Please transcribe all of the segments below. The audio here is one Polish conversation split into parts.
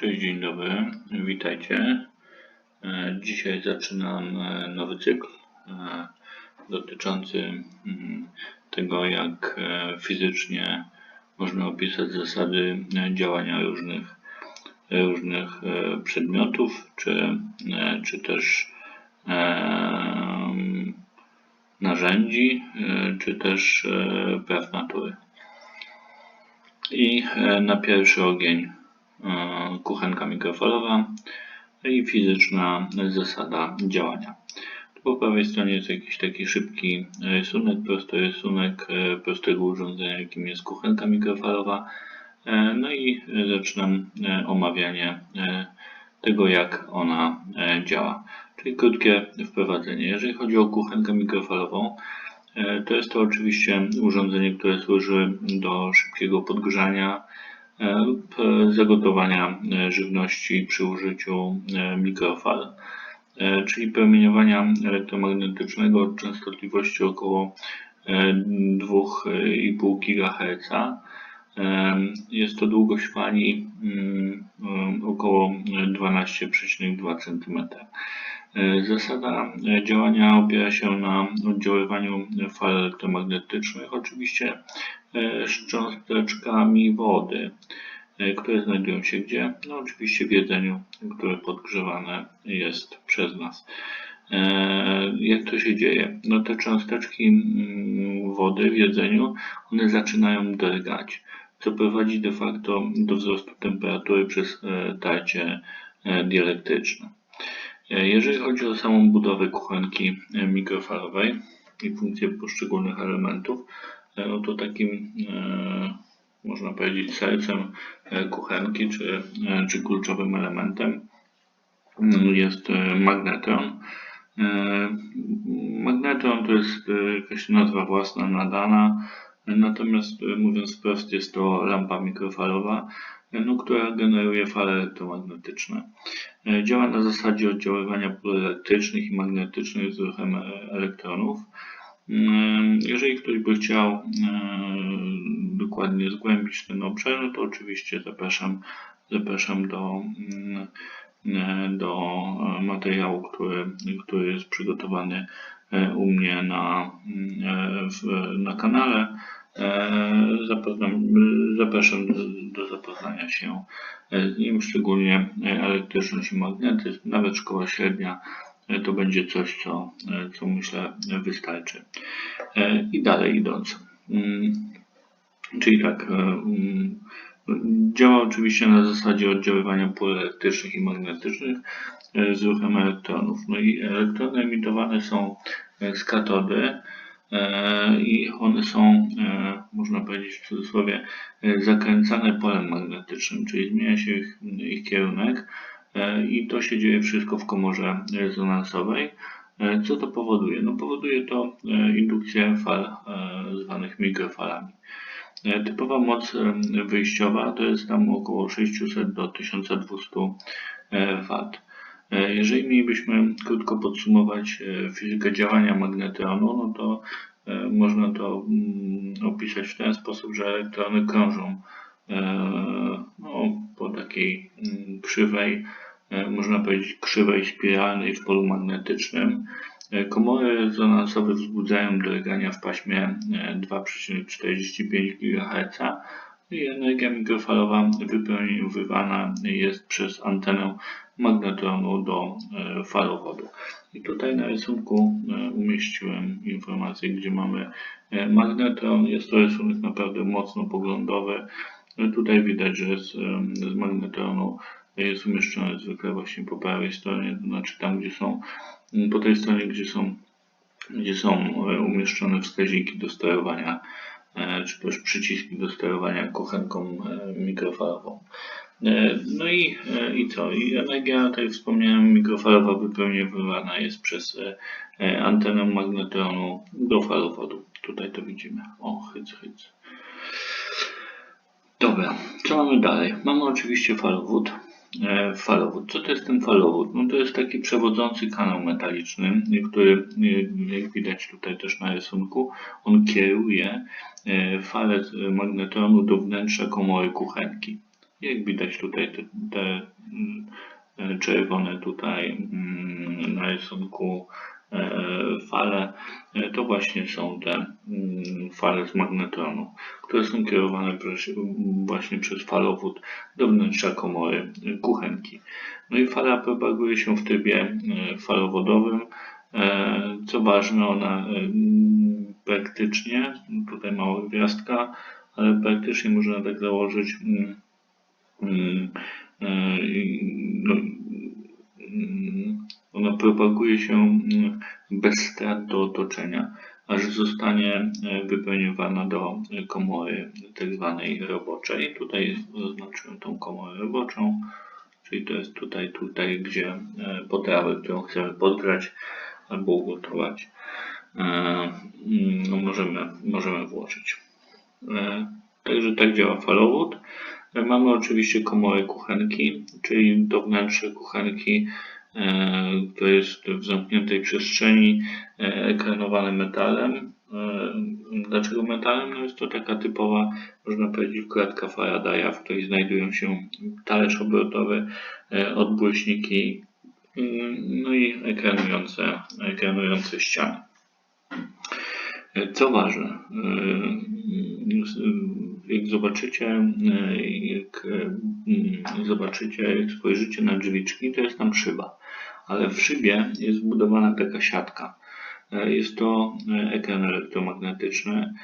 Cześć, dzień dobry, witajcie. E, Dzisiaj zaczynam e, nowy cykl e, dotyczący mm, tego, jak fizycznie można opisać zasady działania różnych, różnych przedmiotów, czy, czy też narzędzi, czy też praw natury. I na pierwszy ogień kuchenka mikrofalowa i fizyczna zasada działania. Tu po prawej stronie jest jakiś taki szybki rysunek, prosty rysunek e, prostego urządzenia, jakim jest kuchenka mikrofalowa. E, No i e, zaczynam e, omawianie e, tego, jak ona e, działa. Czyli krótkie wprowadzenie. Jeżeli chodzi o kuchenkę mikrofalową, E, To jest to oczywiście urządzenie, które służy do szybkiego podgrzania e, lub zagotowania e, żywności przy użyciu e, mikrofal, e, czyli promieniowania elektromagnetycznego częstotliwości około e, 2,5 GHz. Jest to długość fali mm, około 12,2 cm. E, Zasada e, działania opiera się na oddziaływaniu fal elektromagnetycznych, oczywiście e, z cząsteczkami wody, które znajdują się gdzie? No oczywiście w jedzeniu, które podgrzewane jest przez nas. Jak to się dzieje? No te cząsteczki mm, wody w jedzeniu, one zaczynają drgać, co prowadzi de facto do wzrostu temperatury przez tarcie dielektryczne. Jeżeli chodzi o samą budowę kuchenki e, mikrofalowej i funkcję poszczególnych elementów, e, no to takim e, można powiedzieć sercem e, kuchenki czy, e, czy kluczowym elementem mm, jest e, magnetron. E, Magnetron to jest e, jakaś nazwa własna nadana, e, natomiast e, mówiąc wprost jest to lampa mikrofalowa, e, no, która generuje fale elektromagnetyczne. E, Działa na zasadzie oddziaływania pól elektrycznych i magnetycznych z ruchem e, elektronów. Mm, Jeżeli ktoś by chciał e, dokładnie zgłębić ten obszar, no to oczywiście zapraszam, zapraszam do, mm, do materiału, który, który jest przygotowany u mnie na, mm, na kanale. E, Zapoznam, zapraszam do, do zapoznania się e, z nim, szczególnie e, elektryczność i magnetyzm, nawet szkoła średnia to będzie coś, co, co myślę wystarczy. I dalej idąc. Mm, Czyli tak, mm, działa oczywiście na zasadzie oddziaływania pól elektrycznych i magnetycznych z ruchem elektronów. No i elektrony emitowane są z katody i one są, e, można powiedzieć w cudzysłowie, e, zakręcane polem magnetycznym, czyli zmienia się ich, ich kierunek e, i to się dzieje wszystko w komorze rezonansowej. E, Co to powoduje? No powoduje to e, indukcję fal e, zwanych mikrofalami. E, Typowa moc e, wyjściowa to jest tam około 600 do 1200 e, W. E, Jeżeli mielibyśmy krótko podsumować e, fizykę działania magnetronu, no to e, można to mm, opisać w ten sposób, że elektrony krążą no, po takiej mm, krzywej, można powiedzieć krzywej spiralnej w polu magnetycznym. Komory rezonansowe wzbudzają drgania w paśmie e, 2,45 GHz i energia mikrofalowa wypromieniowywana jest przez antenę magnetronu do e, falowodu. I tutaj na rysunku e, umieściłem informację, gdzie mamy e, magnetron. Jest to rysunek naprawdę mocno poglądowy. Tutaj widać, że z, z magnetronu jest umieszczony zwykle właśnie po prawej stronie, to znaczy tam, gdzie są, po tej stronie, gdzie są, gdzie są umieszczone wskaźniki do sterowania, czy też przyciski do sterowania kuchenką e, mikrofalową. E, No i, e, i co? I energia, tak jak wspomniałem, mikrofalowa wypełniowywana jest przez e, antenę magnetronu do falowodu. Tutaj to widzimy. O, hyc, hyc. Dobra, co mamy dalej? Mamy oczywiście falowód. Falowód. Co to jest ten falowód? No to jest taki przewodzący kanał metaliczny, który, jak widać tutaj też na rysunku, on kieruje falę magnetronu do wnętrza komory kuchenki. Jak widać tutaj te, te mm, czerwone tutaj mm, na rysunku e, fale, e, to właśnie są te mm, fale z magnetronu, które są kierowane właśnie przez falowód do wnętrza komory e, kuchenki. No i fala propaguje się w trybie falowodowym. Co ważne, ona praktycznie, tutaj mała gwiazdka, ale praktycznie można tak założyć, no, mm, ona propaguje się mm, bez strat do otoczenia, aż zostanie e, wypełniowana do komory tak zwanej roboczej. Tutaj zaznaczyłem tą komorę roboczą, czyli to jest tutaj, tutaj, gdzie e, potrawę, którą chcemy podgrać albo ugotować, e, mm, no możemy, możemy włożyć. Także tak działa falowód. E, Mamy oczywiście komorę kuchenki, czyli to wnętrze kuchenki, e, które jest w zamkniętej przestrzeni, e, ekranowane metalem. Dlaczego metalem? No jest to taka typowa, można powiedzieć, klatka Faradaya, w której znajdują się talerz obrotowy, odgłośniki, mm, no i ekranujące, ekranujące ściany. Co ważne, e, jak zobaczycie, e, jak zobaczycie, jak spojrzycie na drzwiczki, to jest tam szyba, ale w szybie jest wbudowana taka siatka. Jest to ekran elektromagnetyczny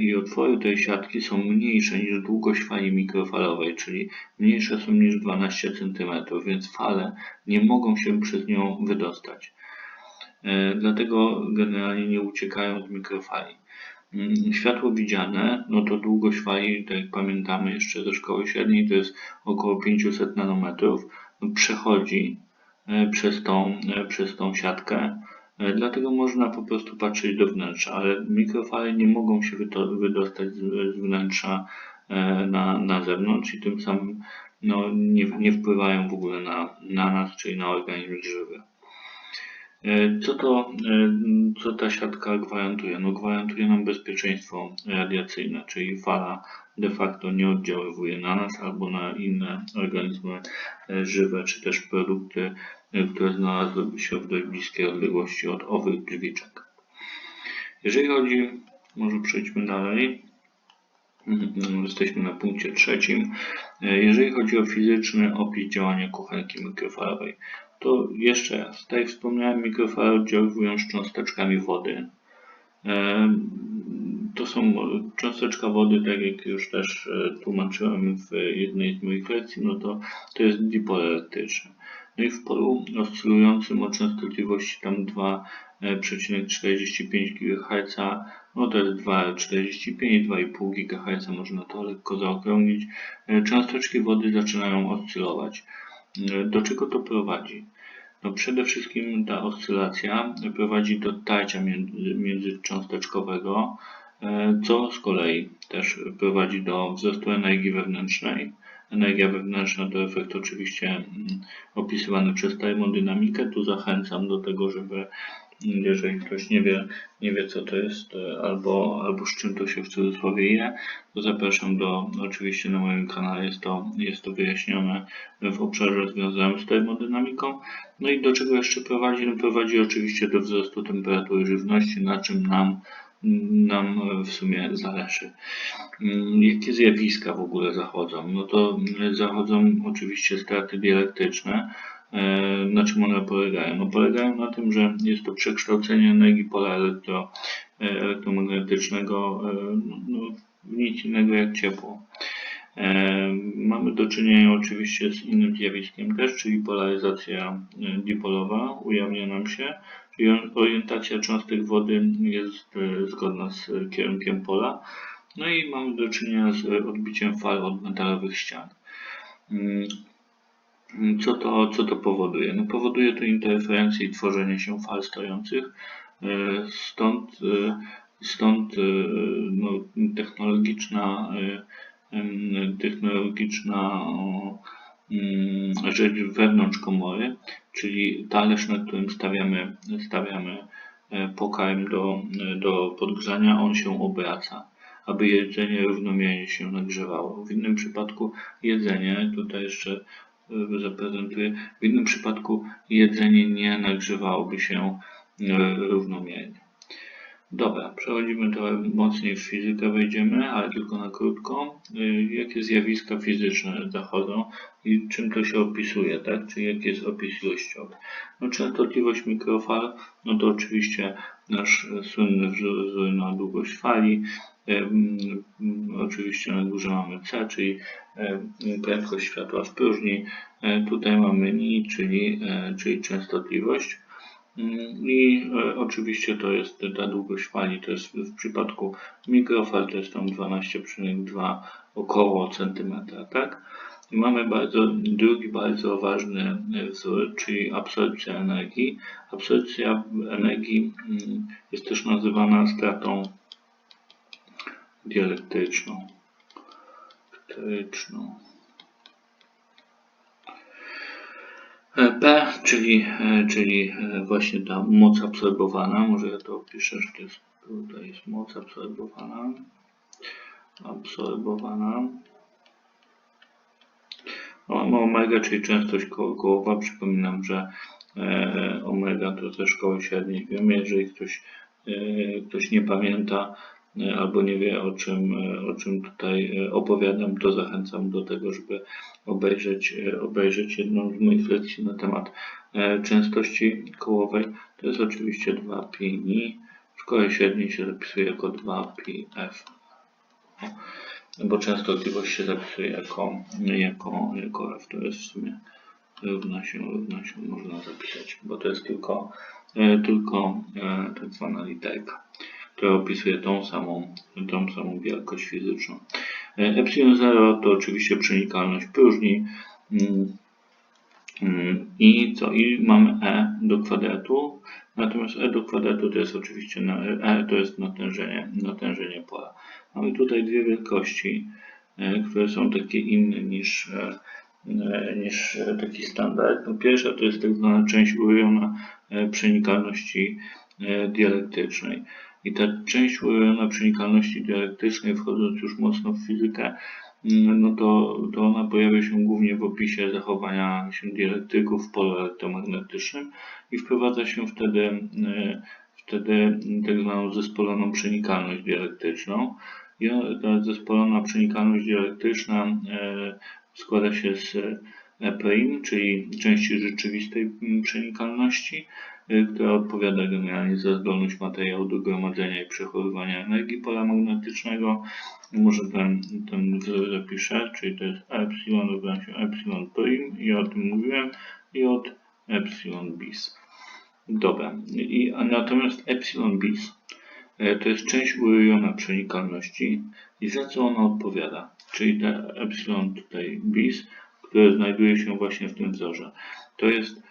i otwory tej siatki są mniejsze niż długość fali mikrofalowej, czyli mniejsze są niż 12 cm, więc fale nie mogą się przez nią wydostać. E, Dlatego generalnie nie uciekają z mikrofali. Mm, Światło widziane, no to długość fali, tak jak pamiętamy jeszcze ze szkoły średniej, to jest około 500 nanometrów, no przechodzi e, przez tą, e, przez tą siatkę, dlatego można po prostu patrzeć do wnętrza, ale mikrofale nie mogą się wydostać z, wnętrza na, na zewnątrz i tym samym no, nie, nie wpływają w ogóle na, na nas, czyli na organizm żywy. E, Co to, e, co ta siatka gwarantuje? No gwarantuje nam bezpieczeństwo radiacyjne, czyli fala de facto nie oddziaływuje na nas albo na inne organizmy e, żywe, czy też produkty, e, które znalazłyby się w dość bliskiej odległości od owych drzwiczek. Jeżeli chodzi, może przejdźmy dalej. Mhm, Jesteśmy na punkcie trzecim. E, Jeżeli chodzi o fizyczny opis działania kuchenki mikrofalowej, to jeszcze raz, tak jak wspomniałem, mikrofale oddziaływują cząsteczkami wody. E, To są cząsteczka wody, tak jak już też e, tłumaczyłem w jednej z moich lekcji, no to to jest dipol elektryczny. No i w polu oscylującym o częstotliwości tam 2,45 GHz, no to jest 2,45, 2,5 GHz, można to lekko zaokrąglić. E, Cząsteczki wody zaczynają oscylować. Do czego to prowadzi? No przede wszystkim ta oscylacja prowadzi do tarcia między, międzycząsteczkowego, e, co z kolei też prowadzi do wzrostu energii wewnętrznej. Energia wewnętrzna to efekt oczywiście mm, opisywany przez termodynamikę. Tu zachęcam do tego, żeby jeżeli ktoś nie wie, nie wie co to jest e, albo, albo z czym to się w cudzysłowie je, to zapraszam do, oczywiście na moim kanale jest to, jest to wyjaśnione w obszarze związanym z termodynamiką. No i do czego jeszcze prowadzi? No prowadzi oczywiście do wzrostu temperatury żywności, na czym nam, nam w sumie zależy. Mm, Jakie zjawiska w ogóle zachodzą? No to zachodzą oczywiście straty dieletyczne. E, Na czym one polegają? No polegają na tym, że jest to przekształcenie energii pola elektro, e, elektromagnetycznego e, no, w nic innego jak ciepło. Mamy do czynienia oczywiście z innym zjawiskiem też, czyli polaryzacja dipolowa ujawnia nam się, czyli orientacja cząstek wody jest zgodna z kierunkiem pola. No i mamy do czynienia z odbiciem fal od metalowych ścian. Mm, Co to, co to powoduje? No powoduje to interferencję i tworzenie się fal stojących, e, stąd, e, stąd e, no, technologiczna technologiczna mm, rzecz wewnątrz komory, czyli talerz, na którym stawiamy, stawiamy pokarm do, do podgrzania, on się obraca. aby jedzenie równomiernie się nagrzewało. W innym przypadku jedzenie, tutaj jeszcze zaprezentuję, w innym przypadku jedzenie nie nagrzewałoby się y, równomiernie. Dobra, przechodzimy trochę mocniej w fizykę wejdziemy, ale tylko na krótko. Y, Jakie zjawiska fizyczne zachodzą i czym to się opisuje, tak? Czyli jaki jest opis ilościowy. No, częstotliwość mikrofal, no to oczywiście nasz słynny wzór na długość fali. Oczywiście na górze mamy C, czyli prędkość światła w próżni. E, Tutaj mamy ni, czyli, e, czyli częstotliwość. Mm, I e, oczywiście to jest ta długość fali, to jest w przypadku mikrofal to jest tam 12,2 około centymetra, tak? I mamy bardzo, drugi bardzo ważny wzór, czyli absorpcja energii. Absorpcja energii mm, jest też nazywana stratą dielektryczną. Elektryczną. E, P, czyli, e, czyli e, właśnie ta moc absorbowana, może ja to opiszę, że to jest, tutaj jest moc absorbowana, absorbowana. Omega, czyli częstość ko- kołowa, przypominam, że omega to ze szkoły średniej wiemy, jeżeli ktoś, ktoś nie pamięta albo nie wie o czym, e, o czym tutaj e, opowiadam, to zachęcam do tego, żeby obejrzeć, e, obejrzeć jedną z moich lekcji na temat e, częstości kołowej. To jest oczywiście 2pi ni. W szkole średniej się zapisuje jako 2πf. O, Bo częstotliwość się zapisuje jako, jako, jako f. To jest w sumie równa się, równa się można zapisać, bo to jest tylko, e, tylko e, tak zwana literka, która opisuje tą samą, tą samą wielkość fizyczną. E, Epsilon 0 to oczywiście przenikalność próżni. Mm, mm, I co? I mamy e do kwadratu. Natomiast e do kwadratu to jest oczywiście e to jest natężenie, natężenie pola. Mamy tutaj dwie wielkości, e, które są takie inne niż, e, niż taki standard. No pierwsza to jest tak zwana część e, przenikalności dielektrycznej. I ta część urojona przenikalności dielektrycznej, wchodząc już mocno w fizykę, mm, no to, to ona pojawia się głównie w opisie zachowania się dielektryków w polu elektromagnetycznym i wprowadza się wtedy, e, wtedy tak zwaną zespoloną przenikalność dielektryczną. I ta zespolona przenikalność dielektryczna e, składa się z E', czyli części rzeczywistej mm, przenikalności, która odpowiada generalnie za zdolność materiału do gromadzenia i przechowywania energii pola magnetycznego. Może ten, ten wzór zapiszę, czyli to jest epsilon równa się epsilon prim i o tym mówiłem i od epsilon bis. Dobra, I, natomiast epsilon bis e, to jest część urojona przenikalności i za co ona odpowiada? Czyli te epsilon tutaj bis, które znajduje się właśnie w tym wzorze. To jest,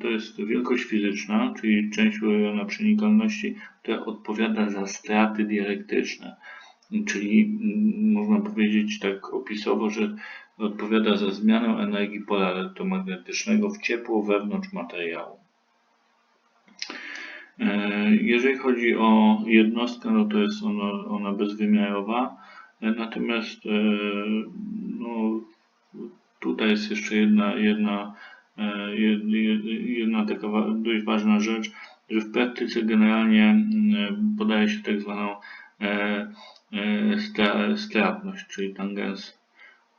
to jest wielkość fizyczna, czyli część urojona przenikalności, która odpowiada za straty dielektryczne. Czyli mm, można powiedzieć tak opisowo, że odpowiada za zmianę energii pola elektromagnetycznego w ciepło wewnątrz materiału. E, Jeżeli chodzi o jednostkę, no to jest ona, ona bezwymiarowa, E, natomiast e, no, tutaj jest jeszcze jedna, jedna, e, jed- jed- jedna taka dość ważna rzecz, że w praktyce generalnie podaje się tak zwaną e, e, stra- stratność, czyli tangens,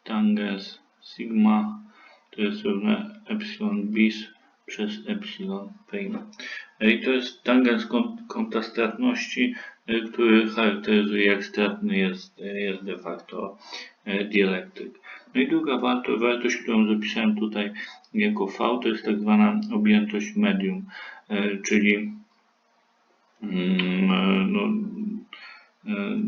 tangens sigma to jest równe epsilon bis przez epsilon prime. E, I to jest tangens kąt- kąta stratności, e, który charakteryzuje jak stratny jest, e, jest de facto e, dielektryk. No i druga warto, wartość, którą zapisałem tutaj jako V, to jest tak zwana objętość medium, e, czyli mm, e, no, e,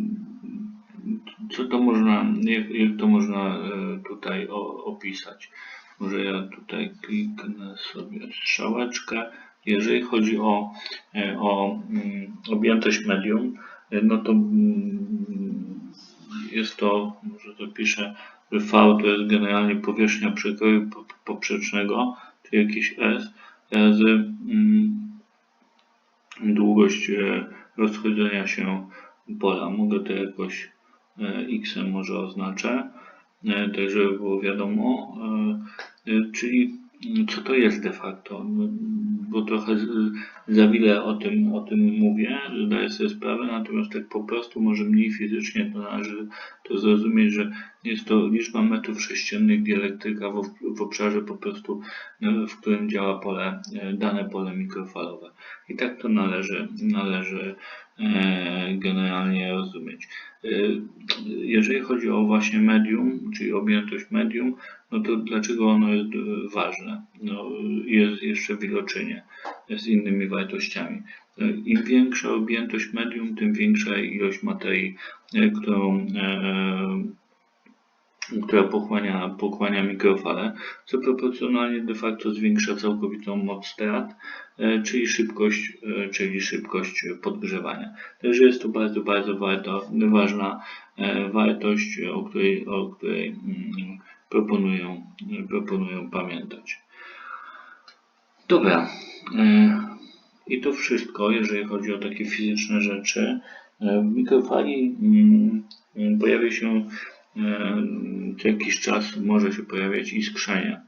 co to można, jak, jak to można tutaj opisać? Może ja tutaj kliknę sobie strzałeczkę. Jeżeli chodzi o, o mm, objętość medium, no to mm, jest to, może to piszę, V to jest generalnie powierzchnia przekroju po- poprzecznego, czyli jakiś S, razy mm, długość e, rozchodzenia się pola. Mogę to jakoś e, X może oznaczę, e, tak żeby było wiadomo, czyli mm, co to jest de facto, No, bo trochę za wiele o tym, o tym mówię, zdaję sobie sprawę, natomiast tak po prostu może mniej fizycznie to należy to zrozumieć, że jest to liczba metrów sześciennych dielektryka w, obszarze po prostu, e, w którym działa pole, e, dane pole mikrofalowe. I tak to należy, należy e, generalnie rozumieć. Jeżeli chodzi o właśnie medium, czyli objętość medium, no to dlaczego ono jest ważne? No, jest jeszcze w iloczynie z innymi wartościami. Im większa objętość medium, tym większa ilość materii, którą, która pochłania, pochłania mikrofale, co proporcjonalnie de facto zwiększa całkowitą moc strat, e, czyli szybkość, e, czyli szybkość podgrzewania. Także jest to bardzo, bardzo warto, ważna e, wartość, o której, o której mm, proponują, proponują pamiętać. Dobra. I to wszystko, jeżeli chodzi o takie fizyczne rzeczy. W mikrofali mm, mm, pojawia się co jakiś czas może się pojawiać iskrzenie.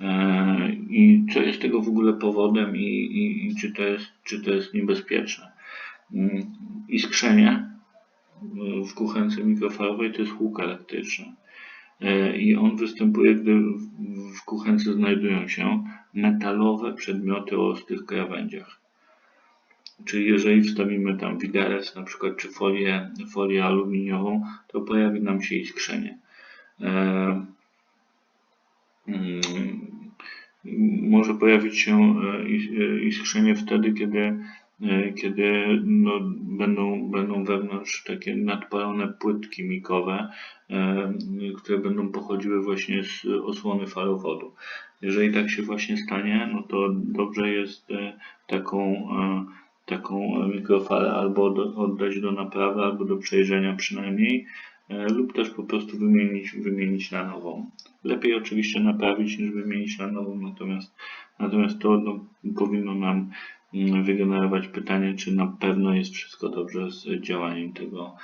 E, I co jest tego w ogóle powodem i, i, i czy, to jest, czy to jest niebezpieczne? Mm, Iskrzenie y, w kuchence mikrofalowej to jest huk elektryczny. E, I on występuje, gdy w kuchence znajdują się metalowe przedmioty o ostrych krawędziach. Czyli jeżeli wstawimy tam widelec na przykład, czy folię, folię aluminiową, to pojawi nam się iskrzenie. E, mm, może pojawić się e, is- e, iskrzenie wtedy, kiedy, e, kiedy no, będą, będą wewnątrz takie nadpalone płytki mikowe, które będą pochodziły właśnie z osłony falowodu. Jeżeli tak się właśnie stanie, no to dobrze jest taką, taką mikrofalę albo do, oddać do naprawy, albo do przejrzenia przynajmniej, e, lub też po prostu wymienić, wymienić na nową. Lepiej oczywiście naprawić niż wymienić na nową, natomiast, natomiast to no, powinno nam mm, wygenerować pytanie, czy na pewno jest wszystko dobrze z działaniem tego,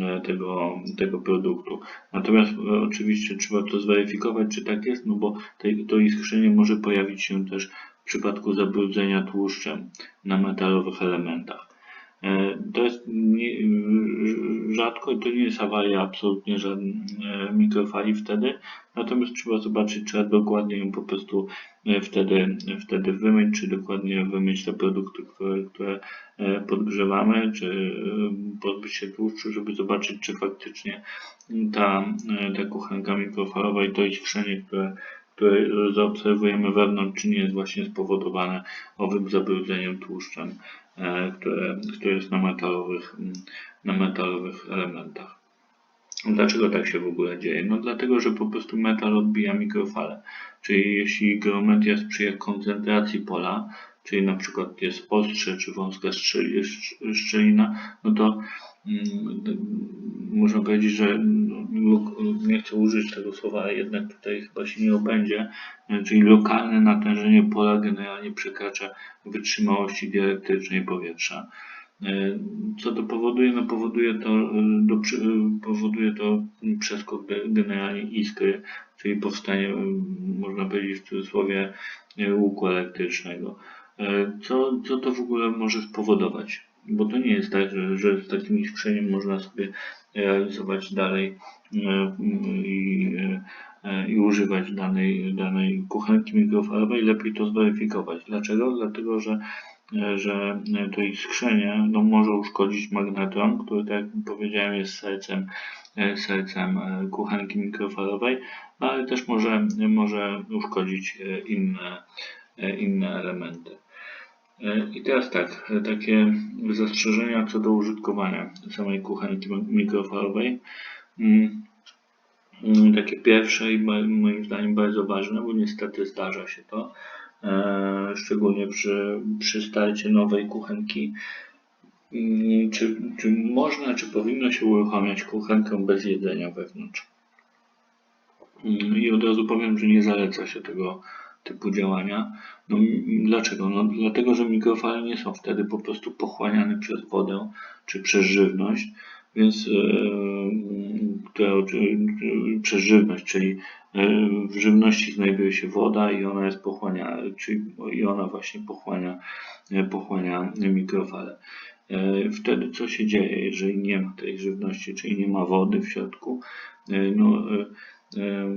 e, tego, tego produktu. Natomiast e, oczywiście trzeba to zweryfikować, czy tak jest, no bo te, to iskrzenie może pojawić się też w przypadku zabrudzenia tłuszczem na metalowych elementach. E, To jest nie, rzadko i to nie jest awaria absolutnie żadnej mikrofali wtedy, natomiast trzeba zobaczyć, trzeba dokładnie ją po prostu e, wtedy, wtedy wymyć, czy dokładnie wymyć te produkty, które, które e, podgrzewamy, czy pozbyć się tłuszczu, żeby zobaczyć, czy faktycznie ta, ta kuchenka mikrofalowa i to iskrzenie, które, które zaobserwujemy wewnątrz, czy nie jest właśnie spowodowane owym zabrudzeniem tłuszczem, e, które, które jest na metalowych, mm, na metalowych elementach. Dlaczego tak się w ogóle dzieje? No dlatego, że po prostu metal odbija mikrofale. Czyli jeśli geometria sprzyja koncentracji pola, czyli na przykład jest ostrze czy wąska szczel- szcz- szczelina, no to mm, można powiedzieć, że lo- nie chcę użyć tego słowa, ale jednak tutaj chyba się nie obędzie, czyli lokalne natężenie pola generalnie przekracza wytrzymałości dielektrycznej powietrza. Co to powoduje? No powoduje to, do, powoduje to przeskok ge- generalnie iskry, czyli powstanie, można powiedzieć w cudzysłowie, łuku elektrycznego. Co, co to w ogóle może spowodować? Bo to nie jest tak, że, że z takim iskrzeniem można sobie realizować dalej e, i, e, e, i używać danej, danej kuchenki mikrofalowej. Lepiej to zweryfikować. Dlaczego? Dlatego, że że to iskrzenie no, może uszkodzić magnetron, który, tak jak powiedziałem, jest sercem, sercem kuchenki mikrofalowej, ale też może, może uszkodzić inne, inne elementy. E, I teraz tak, e, takie zastrzeżenia co do użytkowania samej kuchenki mi- mikrofalowej. Mm, mm, Takie pierwsze i moim zdaniem bardzo ważne, bo niestety zdarza się to, e, szczególnie przy, przy starcie nowej kuchenki. Mm, Czy, czy można, czy powinno się uruchamiać kuchenkę bez jedzenia wewnątrz? I od razu powiem, że nie zaleca się tego, typu działania. No, dlaczego? No, dlatego, że mikrofale nie są wtedy po prostu pochłaniane przez wodę czy przez żywność, więc e, która, czy, przez żywność, czyli e, w żywności znajduje się woda i ona jest pochłaniana, czyli i ona właśnie pochłania, e, pochłania mikrofale. E, Wtedy co się dzieje, jeżeli nie ma tej żywności, czyli nie ma wody w środku? E, No, e, e,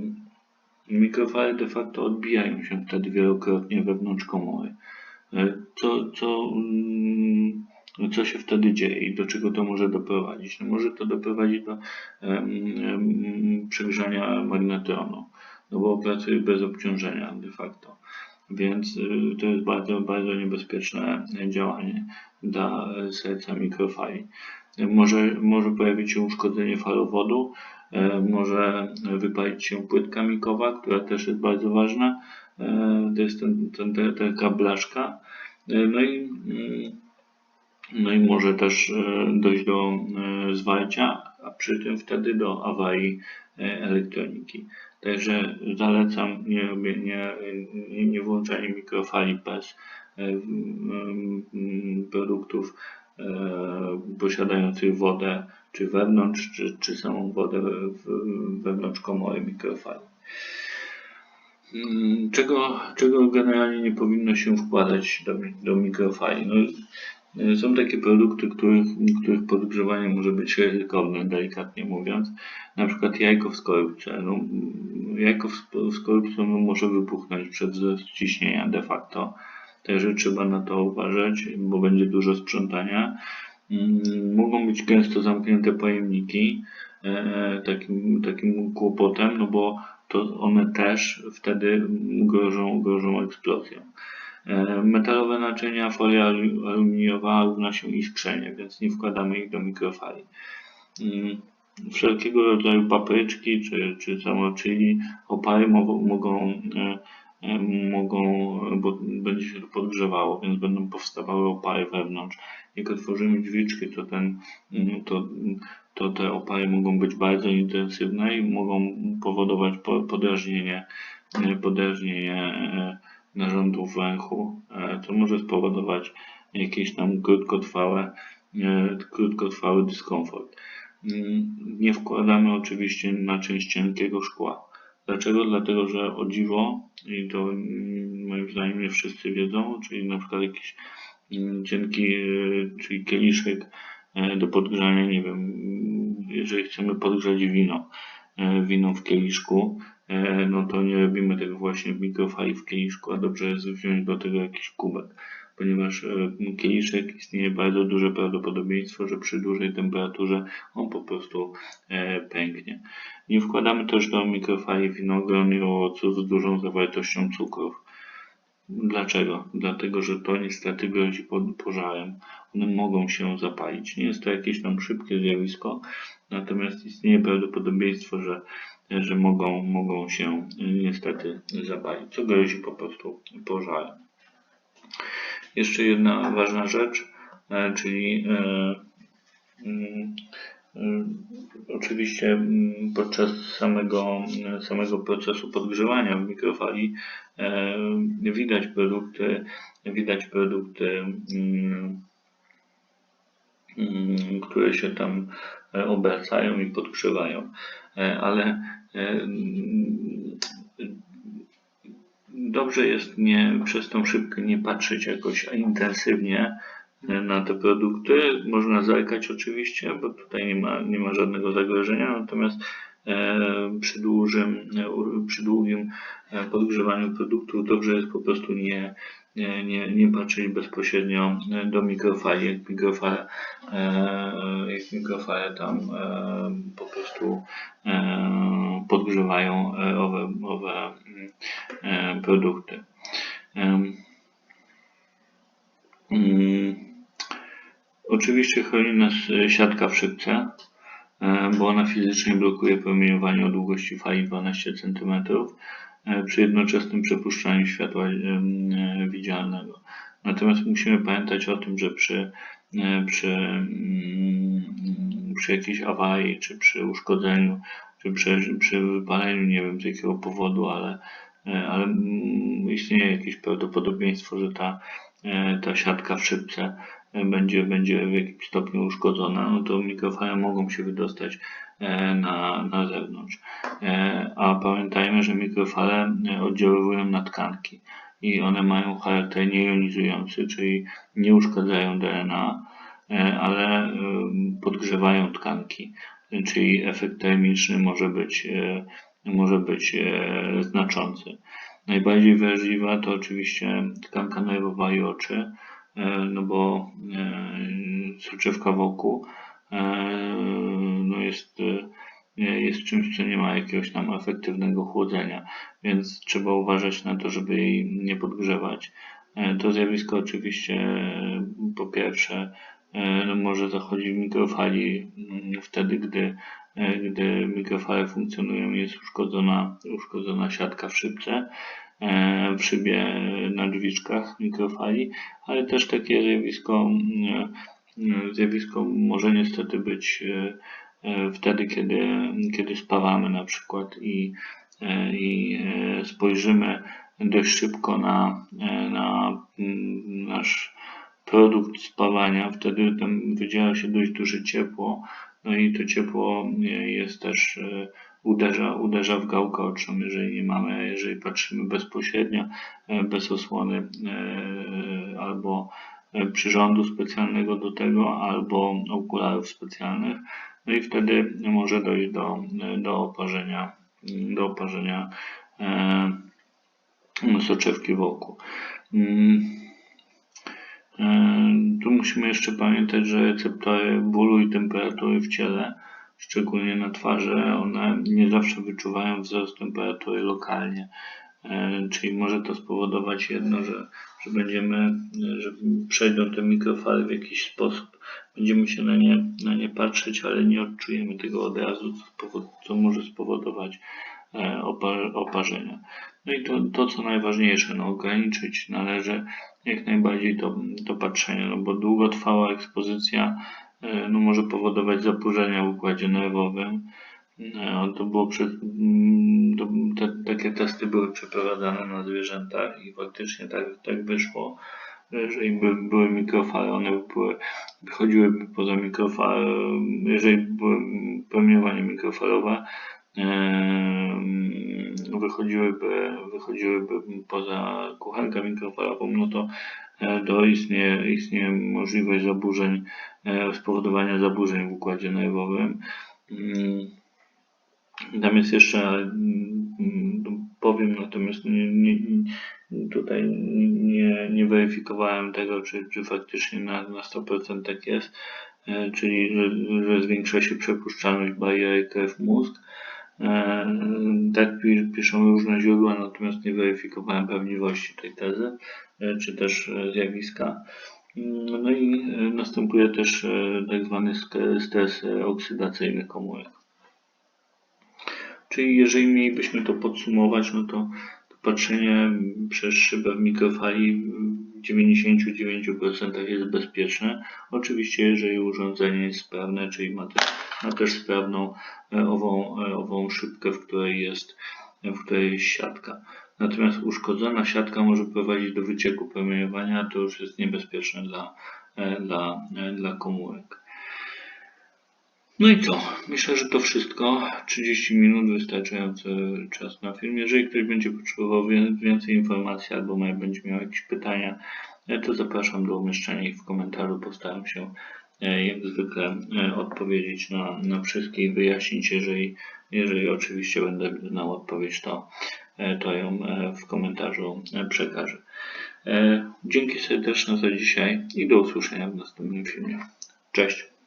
mikrofale de facto odbijają się wtedy wielokrotnie wewnątrz komory. E, Co, co, mm, co się wtedy dzieje i do czego to może doprowadzić? No może to doprowadzić do em, przegrzania magnetronu, no bo pracuje bez obciążenia de facto. Więc y, to jest bardzo, bardzo niebezpieczne działanie dla e, serca mikrofali. E, Może, może pojawić się uszkodzenie falowodu, e, może wypalić się płytka mikowa, która też jest bardzo ważna. E, To jest ten, ten, ta- taka blaszka. E, No i, mm, no i może też e, dojść do e, zwarcia, a przy tym wtedy do awarii e, elektroniki. Także zalecam nie, robię- nie, nie, nie włączanie mikrofali e, produktów e, posiadających wodę czy wewnątrz, czy, czy samą wodę wewnątrz komory mikrofali. Mm, Czego, czego generalnie nie powinno się wkładać do, do mikrofali? No, e, są takie produkty, których, których podgrzewanie może być ryzykowne, delikatnie mówiąc. Na przykład jajko w skorupce. No, jajko w skorupce no, może wypuchnąć przed wzrost ciśnienia de facto. Także trzeba na to uważać, bo będzie dużo sprzątania. Mm, Mogą być gęsto zamknięte pojemniki e, takim, takim kłopotem, no bo to one też wtedy grożą, grożą eksplozją. E, Metalowe naczynia, folia alu- aluminiowa równa się iskrzenie, więc nie wkładamy ich do mikrofali. Mm, Wszelkiego rodzaju papryczki czy, czy samo chili, opary mogą, e, mogą, bo będzie się to podgrzewało, więc będą powstawały opary wewnątrz. Jak otworzymy drzwiczki, to, ten, mm, to, to te opary mogą być bardzo intensywne i mogą powodować po- podrażnienie, e, podrażnienie e, narządów węchu, e, co może spowodować jakieś tam krótkotrwałe, e, krótkotrwały dyskomfort. Mm, Nie wkładamy oczywiście naczyń z cienkiego szkła. Dlaczego? Dlatego, że o dziwo, i to mm, moim zdaniem nie wszyscy wiedzą, czyli na przykład jakiś cienki, e, czyli kieliszek e, do podgrzania, nie wiem, jeżeli chcemy podgrzać wino, e, wino w kieliszku, no to nie robimy tego właśnie w mikrofali w kieliszku, a dobrze jest wziąć do tego jakiś kubek, ponieważ e, kieliszek istnieje bardzo duże prawdopodobieństwo, że przy dużej temperaturze on po prostu pęknie. Nie wkładamy też do mikrofali winogron i owoców z dużą zawartością cukrów. Dlaczego? Dlatego, że to niestety grozi pożarem. One mogą się zapalić. Nie jest to jakieś tam szybkie zjawisko, natomiast istnieje prawdopodobieństwo, że, że mogą, mogą się y, niestety zapalić, co grozi po prostu pożarem. Jeszcze jedna ważna rzecz, e, czyli e, mm, Oczywiście mm, podczas samego, samego procesu podgrzewania w mikrofali e, widać produkty, widać produkty, mm, mm, które się tam e, obracają i podgrzewają, E, ale e, dobrze jest nie przez tą szybkę nie patrzeć jakoś intensywnie na te produkty. Można zerkać oczywiście, bo tutaj nie ma, nie ma żadnego zagrożenia, natomiast e, przy, e, przy długim e, podgrzewaniu produktów dobrze jest po prostu nie, nie, nie, patrzeć bezpośrednio do mikrofali, jak mikrofale, e, jak mikrofale tam po prostu podgrzewają owe, owe produkty. Mm, Oczywiście chroni nas e, siatka w szybce, e, bo ona fizycznie blokuje promieniowanie o długości fali 12 cm e, przy jednoczesnym przepuszczaniu światła widzialnego. Natomiast musimy pamiętać o tym, że przy, przy, mm, przy jakiejś awarii, czy przy uszkodzeniu, czy przy, przy wypaleniu, nie wiem z jakiego powodu, ale ale mm, istnieje jakieś prawdopodobieństwo, że ta, ta siatka w szybce będzie, będzie w jakimś stopniu uszkodzona, no to mikrofale mogą się wydostać e, na, na zewnątrz. E, A pamiętajmy, że mikrofale e, oddziaływują na tkanki i one mają charakter niejonizujący, czyli nie uszkadzają DNA, ale podgrzewają tkanki, czyli efekt termiczny może być, może być znaczący. Najbardziej wrażliwa to oczywiście tkanka nerwowa i oczy, no bo e, soczewka wokół e, no jest, e, jest czymś, co nie ma jakiegoś tam efektywnego chłodzenia, więc trzeba uważać na to, żeby jej nie podgrzewać. E, To zjawisko oczywiście e, po pierwsze e, no może zachodzić w mikrofali mm, wtedy, gdy, e, gdy mikrofale funkcjonują jest uszkodzona, uszkodzona siatka w szybce, e, w szybie e, na drzwiczkach mikrofali, ale też takie zjawisko, mm, e, zjawisko może niestety być e, e, wtedy, kiedy, kiedy spawamy na przykład i, e, i e, spojrzymy dość szybko na, e, na mm, nasz produkt spawania, wtedy tam wydziela się dość duże ciepło, no i to ciepło e, jest też e, uderza, uderza w gałkę oczną, jeżeli nie mamy, jeżeli patrzymy bezpośrednio, e, bez osłony e, albo e, przyrządu specjalnego do tego, albo okularów specjalnych, no i wtedy może dojść do, do oparzenia, do oparzenia soczewki wokół. Mm. Tu musimy jeszcze pamiętać, że receptory bólu i temperatury w ciele, szczególnie na twarzy, one nie zawsze wyczuwają wzrost temperatury lokalnie. E, Czyli może to spowodować jedno, że, że będziemy, że przejdą te mikrofale w jakiś sposób, będziemy się na nie, na nie patrzeć, ale nie odczujemy tego od razu, co, spowod- co może spowodować e, opa- oparzenia. No i to, to co najważniejsze, no, ograniczyć należy jak najbardziej to, to patrzenie, no bo długotrwała ekspozycja e, no, może powodować zaburzenia w układzie nerwowym. E, To było mm, to, te, takie testy były przeprowadzane na zwierzętach i faktycznie tak, tak wyszło, że jeżeli by były mikrofale, one by były, wychodziłyby poza mikrofale, jeżeli były promieniowanie mikrofalowe, em, wychodziłyby, wychodziłyby poza kuchenkę mikrofalową, no to e, to istnieje, istnieje możliwość zaburzeń, e, spowodowania zaburzeń w układzie nerwowym. Mm, Tam jest jeszcze, ale, mm, powiem, natomiast nie, nie, tutaj nie, nie weryfikowałem tego, czy, czy faktycznie na, na 100% tak jest, e, czyli że, że zwiększa się przepuszczalność bariery krew-mózg. E, Tak pi- piszą różne źródła, natomiast nie weryfikowałem prawdziwości tej tezy, e, czy też e, zjawiska. Mm, No i e, następuje też e, tak zwany stres e, oksydacyjny komórek. Czyli jeżeli mielibyśmy to podsumować, no to, to patrzenie przez szybę w mikrofali w 99% jest bezpieczne. Oczywiście, jeżeli urządzenie jest sprawne, czyli ma też, ma też sprawną ową, ową szybkę, w której jest, w której jest siatka. Natomiast uszkodzona siatka może prowadzić do wycieku promieniowania, a to już jest niebezpieczne dla, e, dla, e, dla komórek. No i co? Myślę, że to wszystko. 30 minut wystarczający czas na film. Jeżeli ktoś będzie potrzebował więcej informacji albo będzie miał jakieś pytania, e, to zapraszam do umieszczenia ich w komentarzu. Postaram się jak zwykle odpowiedzieć na, na wszystkie i wyjaśnić. Jeżeli, jeżeli oczywiście będę znał odpowiedź, to, to ją e, w komentarzu e, przekażę. E, Dzięki serdeczne za dzisiaj i do usłyszenia w następnym filmie. Cześć!